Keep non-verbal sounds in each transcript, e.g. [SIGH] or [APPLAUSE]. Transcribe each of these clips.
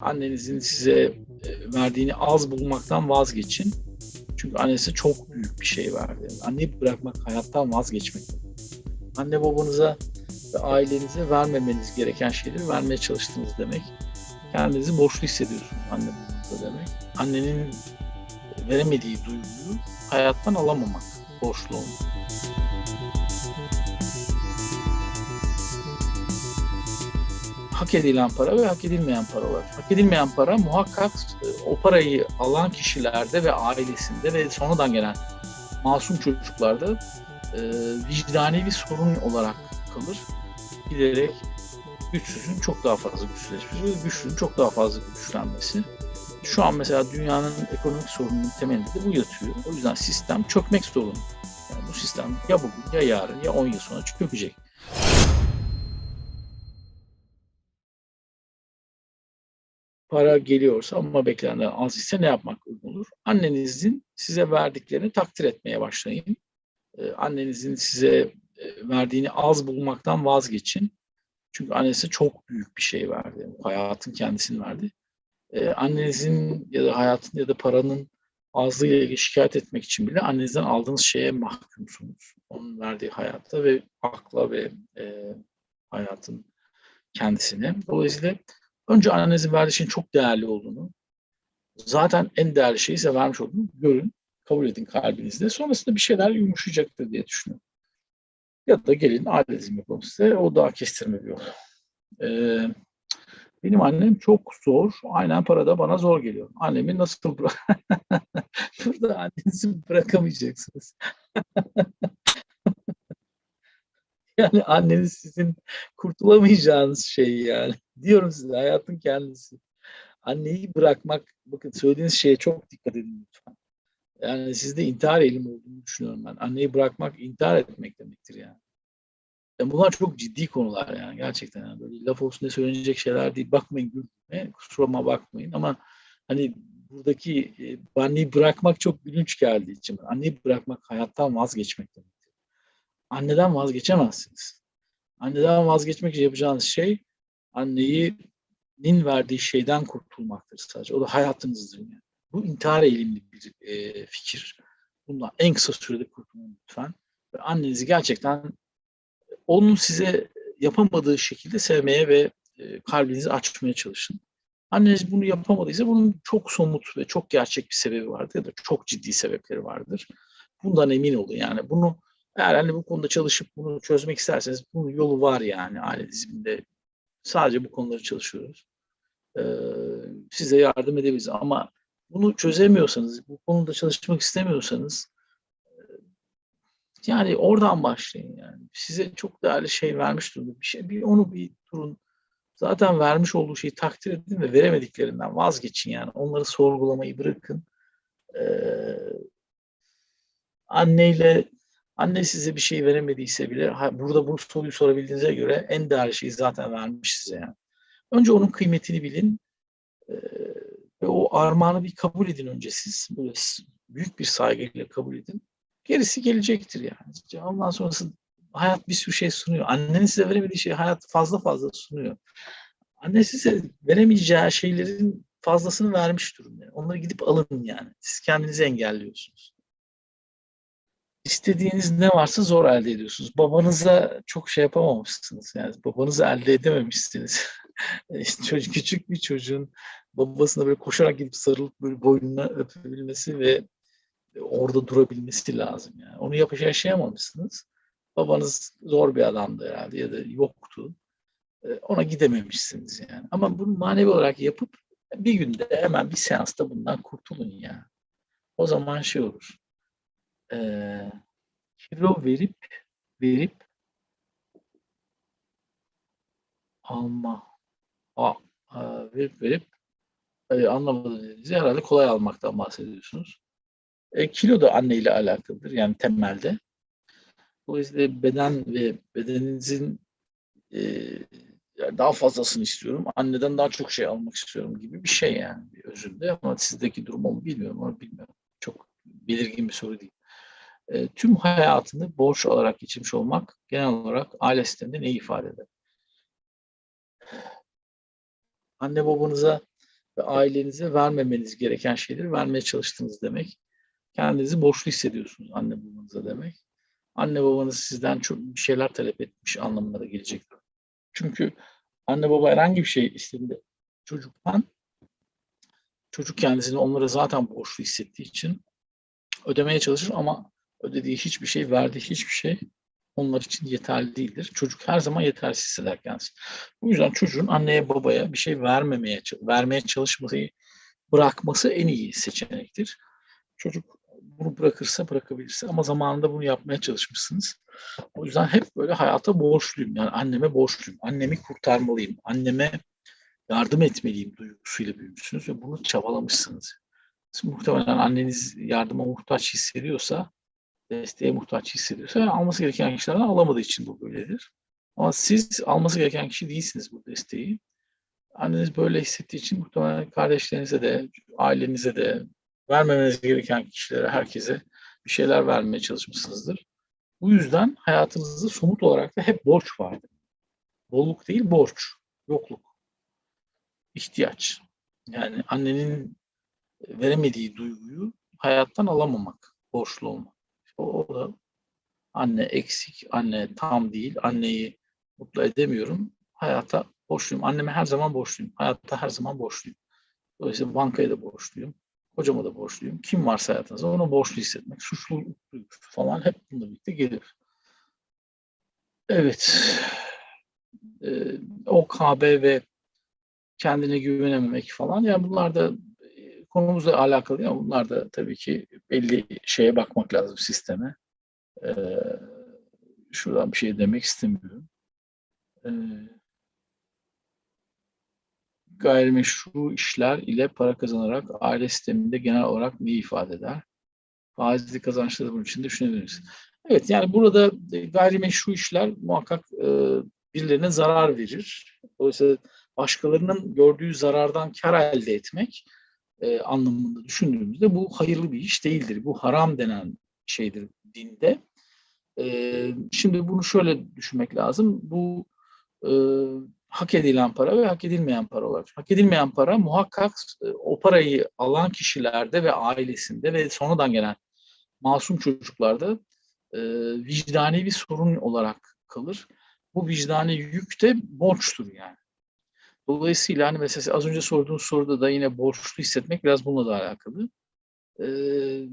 annenizin size e, verdiğini az bulmaktan vazgeçin. Çünkü annesi çok büyük bir şey verdi. Anneyi bırakmak hayattan vazgeçmek. Anne babanıza ve ailenize vermemeniz gereken şeyleri vermeye çalıştınız demek. Kendinizi borçlu hissediyorsunuz anne babanıza demek. Annenin veremediği duyguyu hayattan alamamak, borçlu olmak. Hak edilen para ve hak edilmeyen para var. Hak edilmeyen para muhakkak e, o parayı alan kişilerde ve ailesinde ve sonradan gelen masum çocuklarda e, vicdani bir sorun olarak kalır. Giderek güçsüzün çok daha fazla güçsüzleşmesi güçlünün çok daha fazla güçlenmesi. Şu an mesela dünyanın ekonomik sorununun temelinde de bu yatıyor. O yüzden sistem çökmek zorunda. Yani bu sistem ya bugün ya yarın ya 10 yıl sonra çökecek. Para geliyorsa ama beklenenden az ise ne yapmak uygun olur? Annenizin size verdiklerini takdir etmeye başlayın. Ee, annenizin size e, verdiğini az bulmaktan vazgeçin. Çünkü annesi çok büyük bir şey verdi. Hayatın kendisini verdi. Ee, annenizin ya da hayatın ya da paranın azlığıyla ilgili şikayet etmek için bile annenizden aldığınız şeye mahkumsunuz. Onun verdiği hayatta ve akla ve e, hayatın kendisine. Dolayısıyla Önce annenizin verdiği şeyin çok değerli olduğunu, zaten en değerli şeyi size vermiş olduğunu görün, kabul edin kalbinizde. Sonrasında bir şeyler yumuşayacaktır diye düşünüyorum. Ya da gelin ailezim yapalım size, o daha kestirme bir yol. Ee, benim annem çok zor, aynen parada bana zor geliyor. Annemi nasıl bırak... [LAUGHS] Burada annenizi bırakamayacaksınız. [LAUGHS] yani anneniz sizin kurtulamayacağınız şey yani. [LAUGHS] Diyorum size hayatın kendisi. Anneyi bırakmak, bakın söylediğiniz şeye çok dikkat edin lütfen. Yani sizde intihar eğilimi olduğunu düşünüyorum ben. Anneyi bırakmak intihar etmek demektir yani. yani bunlar çok ciddi konular yani gerçekten. Yani böyle laf olsun diye söylenecek şeyler değil. Bakmayın gülme, kusuruma bakmayın ama hani buradaki e, anneyi bırakmak çok gülünç geldiği için. Anneyi bırakmak hayattan vazgeçmek demektir. Anneden vazgeçemezsiniz. Anneden vazgeçmek için yapacağınız şey annenin verdiği şeyden kurtulmaktır sadece. O da hayatınızdır yani. Bu intihar eğilimli bir e, fikir. Bundan en kısa sürede kurtulun lütfen. Ve annenizi gerçekten onun size yapamadığı şekilde sevmeye ve e, kalbinizi açmaya çalışın. Anneniz bunu yapamadıysa bunun çok somut ve çok gerçek bir sebebi vardır ya da çok ciddi sebepleri vardır. Bundan emin olun yani. Bunu eğer hani bu konuda çalışıp bunu çözmek isterseniz bunun yolu var yani aile diziminde Sadece bu konuları çalışıyoruz. Ee, size yardım edebiliriz ama bunu çözemiyorsanız, bu konuda çalışmak istemiyorsanız yani oradan başlayın yani. Size çok değerli şey vermiş durumda. Bir şey, bir onu bir durun. Zaten vermiş olduğu şeyi takdir edin ve veremediklerinden vazgeçin yani. Onları sorgulamayı bırakın. Ee, anneyle Anne size bir şey veremediyse bile burada bu soruyu sorabildiğinize göre en değerli şeyi zaten vermiş size. Yani. Önce onun kıymetini bilin e, ve o armağanı bir kabul edin önce siz. Böyle büyük bir saygıyla kabul edin. Gerisi gelecektir yani. Ondan sonrası hayat bir sürü şey sunuyor. Annenin size veremediği şey hayat fazla fazla sunuyor. Anne size veremeyeceği şeylerin fazlasını vermiş durumda. Onları gidip alın yani. Siz kendinizi engelliyorsunuz istediğiniz ne varsa zor elde ediyorsunuz. Babanıza çok şey yapamamışsınız. Yani babanızı elde edememişsiniz. [LAUGHS] çocuk, küçük bir çocuğun babasına böyle koşarak gidip sarılıp böyle boynuna öpebilmesi ve orada durabilmesi lazım. Yani. Onu yapış yaşayamamışsınız. Babanız zor bir adamdı herhalde ya da yoktu. Ona gidememişsiniz yani. Ama bunu manevi olarak yapıp bir günde hemen bir seansta bundan kurtulun ya. O zaman şey olur e, kilo verip verip alma a, a, verip verip e, anlamadığınızı herhalde kolay almaktan bahsediyorsunuz. E, kilo da anne ile alakalıdır yani temelde. Dolayısıyla beden ve bedeninizin e, daha fazlasını istiyorum. Anneden daha çok şey almak istiyorum gibi bir şey yani bir özünde ama sizdeki durum onu bilmiyorum onu bilmiyorum. Çok belirgin bir soru değil e, tüm hayatını borç olarak geçirmiş olmak genel olarak aile sisteminde ne ifade eder? Anne babanıza ve ailenize vermemeniz gereken şeyleri vermeye çalıştınız demek. Kendinizi borçlu hissediyorsunuz anne babanıza demek. Anne babanız sizden çok bir şeyler talep etmiş anlamına da gelecek. Çünkü anne baba herhangi bir şey istediğinde çocuktan çocuk kendisini onlara zaten borçlu hissettiği için ödemeye çalışır ama ödediği hiçbir şey, verdiği hiçbir şey onlar için yeterli değildir. Çocuk her zaman yetersiz hisseder kendisini. Bu yüzden çocuğun anneye babaya bir şey vermemeye, vermeye çalışmayı bırakması en iyi seçenektir. Çocuk bunu bırakırsa bırakabilirse ama zamanında bunu yapmaya çalışmışsınız. O yüzden hep böyle hayata borçluyum. Yani anneme borçluyum. Annemi kurtarmalıyım. Anneme yardım etmeliyim duygusuyla büyümüşsünüz ve bunu çabalamışsınız. Siz muhtemelen anneniz yardıma muhtaç hissediyorsa, desteğe muhtaç hissediyorsa alması gereken kişilerden alamadığı için bu böyledir. Ama siz alması gereken kişi değilsiniz bu desteği. Anneniz böyle hissettiği için muhtemelen kardeşlerinize de, ailenize de, vermemeniz gereken kişilere, herkese bir şeyler vermeye çalışmışsınızdır. Bu yüzden hayatınızda somut olarak da hep borç vardır. Bolluk değil, borç, yokluk, ihtiyaç. Yani annenin veremediği duyguyu hayattan alamamak, borçlu olmak. O, da anne eksik, anne tam değil, anneyi mutlu edemiyorum. Hayata borçluyum. Anneme her zaman borçluyum. Hayatta her zaman borçluyum. Dolayısıyla bankaya da borçluyum. Hocama da borçluyum. Kim varsa hayatınızda ona borçlu hissetmek, suçluluk duygusu falan hep bununla birlikte gelir. Evet. Ee, OKB ve kendine güvenememek falan. Yani bunlar da konumuzla alakalı ama bunlar da tabii ki belli şeye bakmak lazım sisteme. Ee, şuradan bir şey demek istemiyorum. Ee, gayrimeşru işler ile para kazanarak aile sisteminde genel olarak ne ifade eder? Faizli kazançları bunun için düşünebiliriz. Evet yani burada gayrimeşru işler muhakkak e, birilerine zarar verir. Dolayısıyla başkalarının gördüğü zarardan kar elde etmek e, anlamında düşündüğümüzde bu hayırlı bir iş değildir. Bu haram denen şeydir dinde. E, şimdi bunu şöyle düşünmek lazım. Bu e, hak edilen para ve hak edilmeyen para olarak. Hak edilmeyen para muhakkak e, o parayı alan kişilerde ve ailesinde ve sonradan gelen masum çocuklarda e, vicdani bir sorun olarak kalır. Bu vicdani yük de borçtur yani. Dolayısıyla hani mesela az önce sorduğun soruda da yine borçlu hissetmek biraz bununla da alakalı. Ee,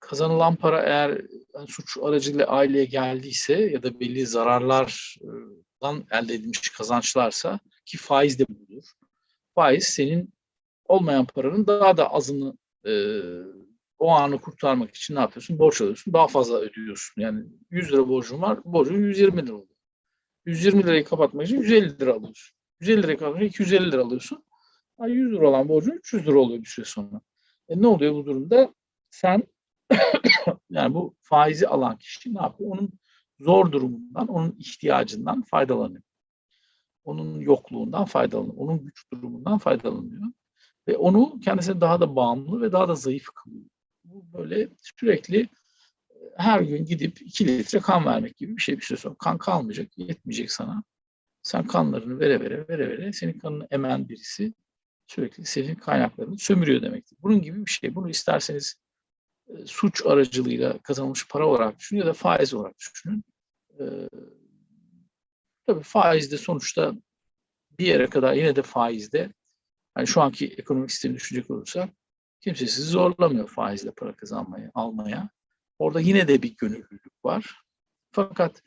kazanılan para eğer yani suç aracılığıyla aileye geldiyse ya da belli zararlardan elde edilmiş kazançlarsa ki faiz de budur. Faiz senin olmayan paranın daha da azını e, o anı kurtarmak için ne yapıyorsun? Borç alıyorsun. Daha fazla ödüyorsun. Yani 100 lira borcun var. Borcun 120 lira oluyor. 120 lirayı kapatmak için 150 lira alıyorsun. 150 lira kalınca 250 lira alıyorsun. 100 lira olan borcun 300 lira oluyor bir süre sonra. E ne oluyor bu durumda? Sen [COUGHS] yani bu faizi alan kişi ne yapıyor? Onun zor durumundan, onun ihtiyacından faydalanıyor. Onun yokluğundan faydalanıyor. Onun güç durumundan faydalanıyor. Ve onu kendisine daha da bağımlı ve daha da zayıf kılıyor. Bu böyle sürekli her gün gidip 2 litre kan vermek gibi bir şey bir süre sonra. Kan kalmayacak, yetmeyecek sana. Sen kanlarını vere vere vere vere senin kanını emen birisi sürekli senin kaynaklarını sömürüyor demektir. Bunun gibi bir şey. Bunu isterseniz e, suç aracılığıyla kazanılmış para olarak düşünün ya da faiz olarak düşünün. E, tabii faizde sonuçta bir yere kadar yine de faizde yani şu anki ekonomik sistemi düşünecek olursak kimse sizi zorlamıyor faizle para kazanmaya, almaya. Orada yine de bir gönüllülük var. Fakat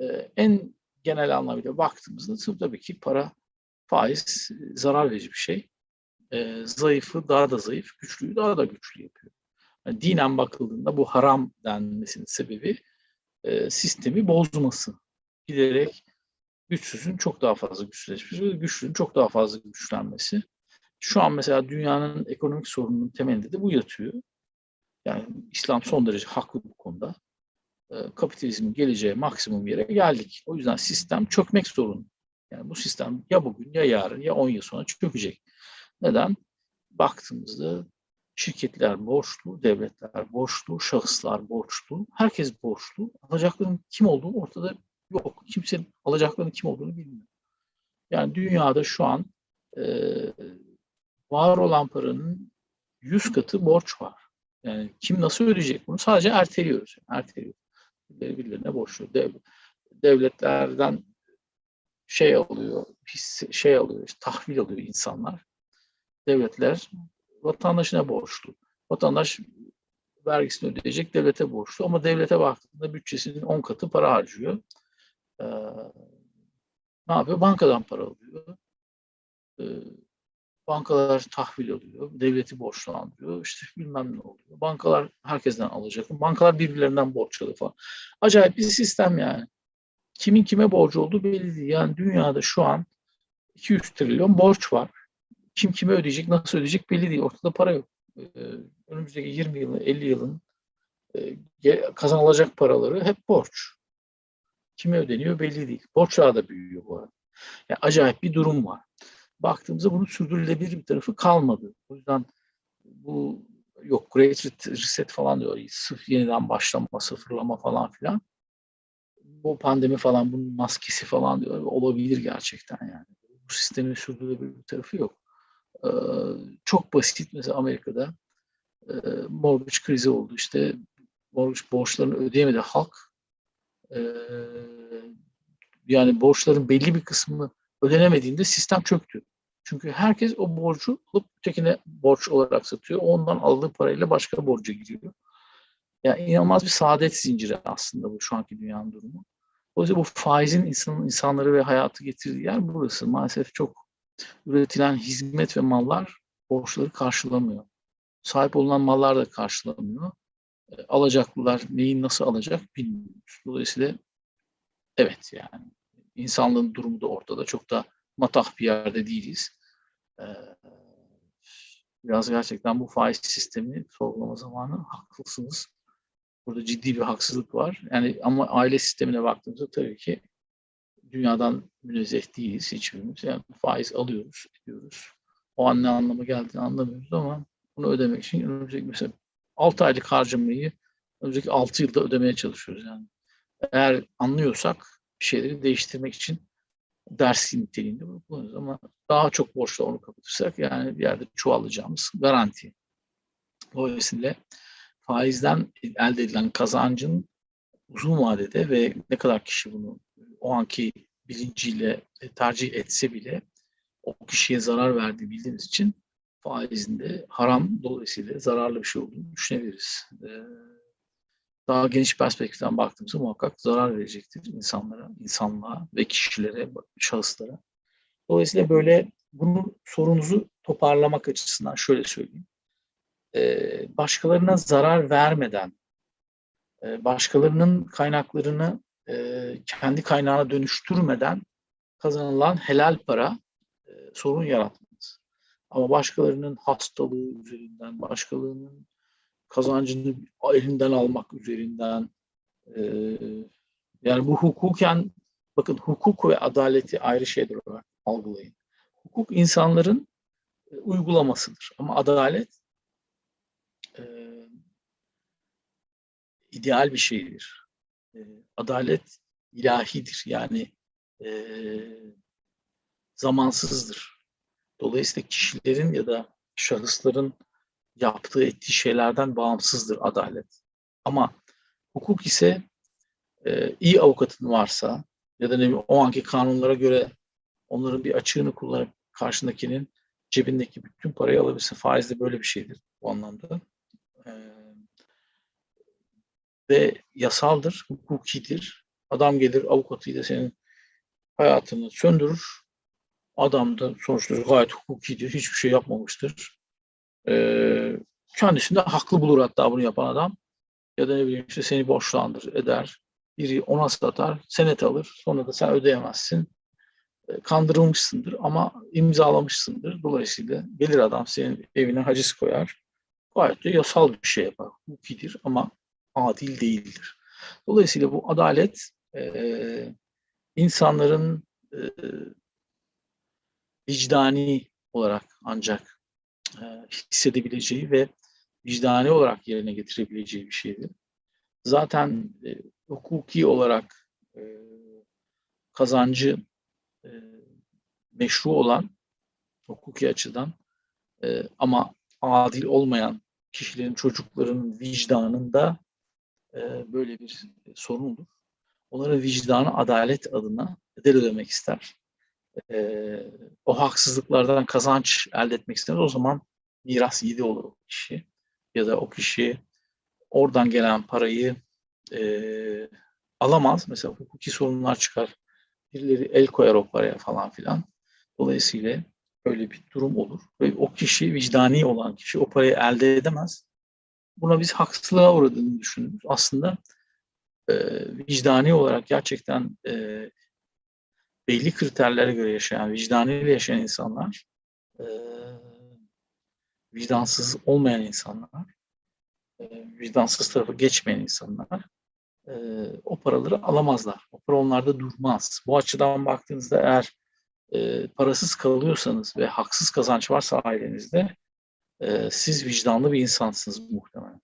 e, en genel anlamıyla baktığımızda tabii ki para, faiz zarar verici bir şey. E, zayıfı daha da zayıf, güçlüyü daha da güçlü yapıyor. Yani dinen bakıldığında bu haram denmesinin sebebi e, sistemi bozması. Giderek güçsüzün çok daha fazla güçsüzleşmesi güçlünün çok daha fazla güçlenmesi. Şu an mesela dünyanın ekonomik sorununun temelinde de bu yatıyor. Yani İslam son derece haklı bu konuda. E, kapitalizmin geleceği maksimum yere geldik. O yüzden sistem çökmek zorunda. Yani bu sistem ya bugün ya yarın ya 10 yıl sonra çökecek. Neden? Baktığımızda şirketler borçlu, devletler borçlu, şahıslar borçlu, herkes borçlu. Alacakların kim olduğu ortada yok. Kimsenin alacaklarının kim olduğunu bilmiyor. Yani dünyada şu an e, var olan paranın 100 katı borç var. Yani kim nasıl ödeyecek bunu? Sadece erteliyoruz. Yani erteliyoruz. Birileri birilerine borçlu. Dev, devletlerden şey alıyor, şey alıyor, işte tahvil alıyor insanlar. Devletler vatandaşına borçlu. Vatandaş vergisini ödeyecek, devlete borçlu. Ama devlete baktığında bütçesinin 10 katı para harcıyor. Ee, ne yapıyor? Bankadan para alıyor. Ee, bankalar tahvil alıyor. Devleti borçlandırıyor. İşte bilmem ne oluyor. Bankalar herkesten alacak. Bankalar birbirlerinden borç alıyor falan. Acayip bir sistem yani. Kimin kime borcu olduğu belli değil. Yani dünyada şu an 200 trilyon borç var. Kim kime ödeyecek, nasıl ödeyecek belli değil. Ortada para yok. Ee, önümüzdeki 20 yılın, 50 yılın e, kazanılacak paraları hep borç. Kime ödeniyor belli değil. Borçlar da büyüyor bu arada. Yani acayip bir durum var. Baktığımızda bunun sürdürülebilir bir tarafı kalmadı. O yüzden bu yok Great Reset falan diyor. Sıfır yeniden başlama, sıfırlama falan filan. Bu pandemi falan bunun maskesi falan diyor. Olabilir gerçekten yani. Bu sistemin sürdürülebilir bir tarafı yok. Ee, çok basit mesela Amerika'da e, mortgage krizi oldu. İşte mortgage borçlarını ödeyemedi halk. E, yani borçların belli bir kısmı ödenemediğinde sistem çöktü. Çünkü herkes o borcu alıp ötekine borç olarak satıyor. Ondan aldığı parayla başka borca giriyor. Yani inanılmaz bir saadet zinciri aslında bu şu anki dünyanın durumu. Yüzden bu faizin insan, insanları ve hayatı getirdiği yer burası. Maalesef çok üretilen hizmet ve mallar borçları karşılamıyor. Sahip olunan mallar da karşılamıyor. E, alacaklılar neyi nasıl alacak bilmiyoruz. Dolayısıyla evet yani insanlığın durumu da ortada. Çok da matah bir yerde değiliz. E, biraz gerçekten bu faiz sistemini sorgulama zamanı haklısınız. Burada ciddi bir haksızlık var. Yani ama aile sistemine baktığımızda tabii ki dünyadan münezzeh değiliz hiçbirimiz. Yani faiz alıyoruz, ediyoruz. O an ne anlama geldiğini anlamıyoruz ama bunu ödemek için önümüzdeki mesela 6 aylık harcamayı önümüzdeki 6 yılda ödemeye çalışıyoruz yani. Eğer anlıyorsak şeyleri değiştirmek için ders niteliğinde kullanıyoruz ama daha çok borçla onu kapatırsak yani bir yerde çuvallayacağımız garanti. Dolayısıyla faizden elde edilen kazancın uzun vadede ve ne kadar kişi bunu o anki bilinciyle tercih etse bile o kişiye zarar verdiği bildiğimiz için faizinde haram dolayısıyla zararlı bir şey olduğunu düşünebiliriz. Ee, daha geniş perspektiften baktığımızda muhakkak zarar verecektir insanlara, insanlığa ve kişilere, şahıslara. Dolayısıyla böyle bunun sorunuzu toparlamak açısından şöyle söyleyeyim. Ee, başkalarına zarar vermeden, e, başkalarının kaynaklarını e, kendi kaynağına dönüştürmeden kazanılan helal para e, sorun yaratmaz. Ama başkalarının hastalığı üzerinden, başkalarının kazancını elinden almak üzerinden e, yani bu hukuken bakın hukuk ve adaleti ayrı şeyler olarak algılayın. Hukuk insanların e, uygulamasıdır ama adalet e, ideal bir şeydir. E, adalet ilahidir yani e, zamansızdır. Dolayısıyla kişilerin ya da şahısların yaptığı ettiği şeylerden bağımsızdır adalet. Ama hukuk ise e, iyi avukatın varsa ya da ne bileyim, o anki kanunlara göre onların bir açığını kullanıp karşındakinin cebindeki bütün parayı alabilirsin. Faiz de böyle bir şeydir bu anlamda. E, ve yasaldır, hukukidir. Adam gelir avukatıyla senin hayatını söndürür. Adam da sonuçta gayet hukukidir, hiçbir şey yapmamıştır. Ee, kendisinde haklı bulur hatta bunu yapan adam. Ya da ne bileyim işte seni borçlandır, eder. Biri ona satar, senet alır. Sonra da sen ödeyemezsin. Ee, kandırılmışsındır ama imzalamışsındır. Dolayısıyla gelir adam senin evine haciz koyar. Gayet de yasal bir şey yapar. Hukukidir ama adil değildir. Dolayısıyla bu adalet e, insanların e, vicdani olarak ancak e, hissedebileceği ve vicdani olarak yerine getirebileceği bir şeydir. Zaten e, hukuki olarak e, kazancı e, meşru olan hukuki açıdan E, ama adil olmayan kişilerin çocuklarının vicdanında e, böyle bir sorun olur. Onların vicdanı adalet adına bedel ödemek ister. E, o haksızlıklardan kazanç elde etmek istemez. O zaman miras yedi olur o kişi. Ya da o kişi oradan gelen parayı e, alamaz. Mesela hukuki sorunlar çıkar. Birileri el koyar o paraya falan filan. Dolayısıyla öyle bir durum olur. Ve o kişi, vicdani olan kişi o parayı elde edemez. Buna biz haksızlığa uğradığını düşünürüz. Aslında e, vicdani olarak gerçekten e, belli kriterlere göre yaşayan, vicdanıyla yaşayan insanlar, e, vicdansız olmayan insanlar, e, vicdansız tarafa geçmeyen insanlar e, o paraları alamazlar. O para onlarda durmaz. Bu açıdan baktığınızda eğer e, parasız kalıyorsanız ve haksız kazanç varsa ailenizde e, siz vicdanlı bir insansınız muhtemelen.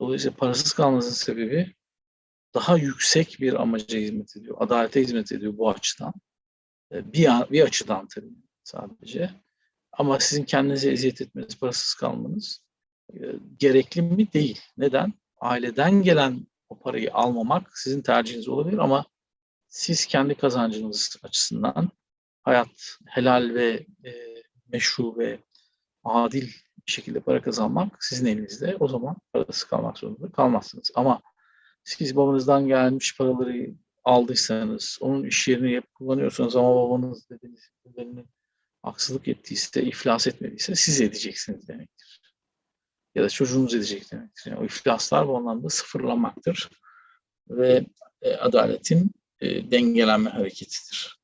Dolayısıyla parasız kalmanızın sebebi daha yüksek bir amaca hizmet ediyor. Adalete hizmet ediyor bu açıdan. E, bir, bir açıdan tabii sadece. Ama sizin kendinize eziyet etmeniz, parasız kalmanız e, gerekli mi? Değil. Neden? Aileden gelen o parayı almamak sizin tercihiniz olabilir ama siz kendi kazancınız açısından hayat helal ve e, meşru ve adil bir şekilde para kazanmak sizin elinizde. O zaman parası kalmak zorunda kalmazsınız. Ama siz babanızdan gelmiş paraları aldıysanız, onun iş yerini hep kullanıyorsanız ama babanız dediğiniz bedelini haksızlık ettiyse, iflas etmediyse siz edeceksiniz demektir. Ya da çocuğunuz edecek demektir. Yani o iflaslar bu anlamda sıfırlanmaktır. Ve e, adaletin e, dengelenme hareketidir.